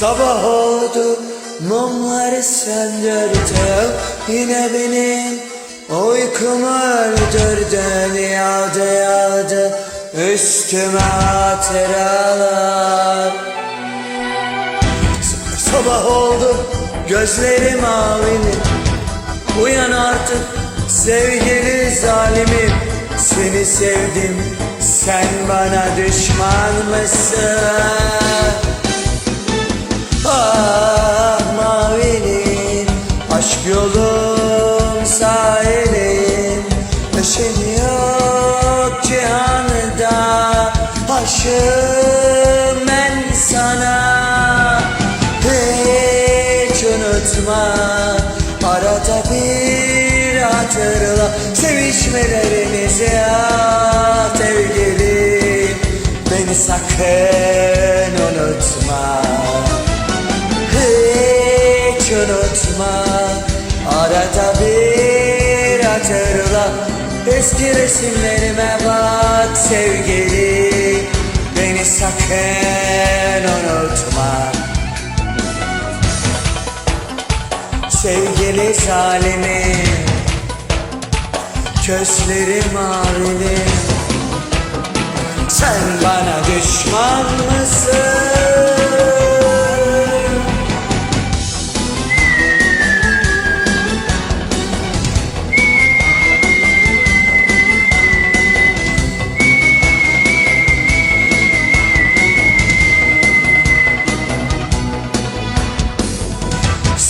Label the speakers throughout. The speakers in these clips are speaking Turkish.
Speaker 1: Sabah oldu mumları söndürdüm Yine benim uykumu öldürdün Yağdı yağdı. Üstüme hatıralar. Sabah oldu gözlerim mavili Uyan artık sevgili zalimim. Seni sevdim sen bana düşman mısın? Mavilim aşk yolum sahilim Eşin yok cihanda aşığım ben sana. Hiç unutma arada bir hatırla. Sevişmelerimizi ah sevgilim Beni sakın unutma unutma Arada bir hatırla. Eski resimlerime bak sevgili. Beni sakın unutma. Sevgili zalimim Gözlerim mavili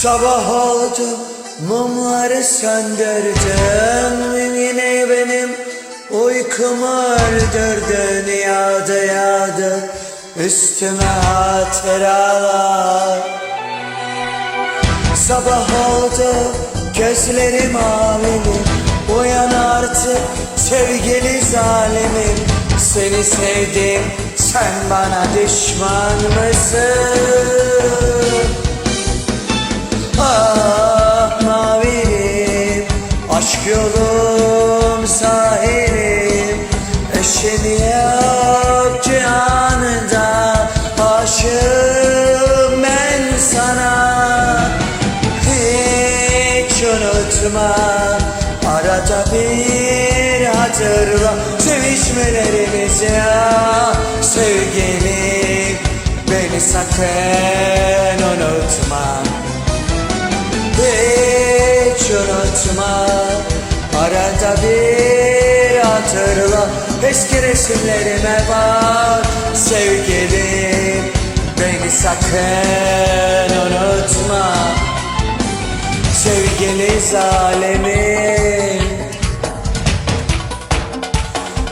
Speaker 1: Sabah oldu mumları söndürdüm. Yine benim uykumu öldürdün Yağdı yağdı üstüme hatıralar. Sabah oldu gözlerim mavili Uyan artık sevgili zalimim. Seni sevdim sen bana düşman mısın? Sahilim Eşin yok cihanında Aşığım ben sana. Hiç unutma Arada bir hatırla Sevişmelerimizi ah sevgilim Beni sakın unutma. Hiç unutma Arada bir hatırla Eski resimlerime bak. Sevgilim Beni sakın unutma. Sevgili zalimim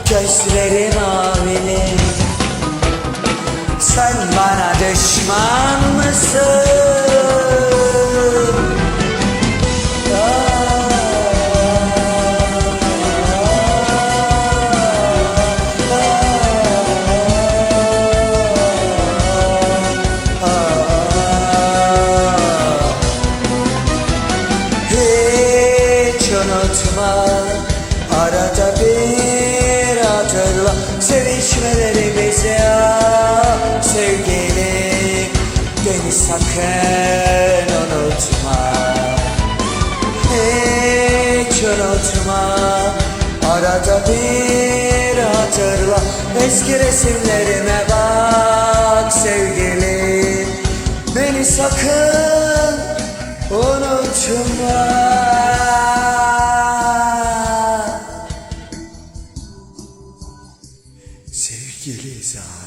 Speaker 1: Gözlerim mavili. Sen bana düşman mısın? Sakın unutma. Hiç unutma. Arada bir hatırla. Eski resimlerime bak sevgilim. Beni sakın unutma. Sevgili zalimim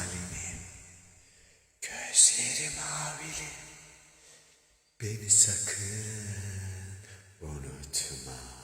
Speaker 1: Beni sakın unutma.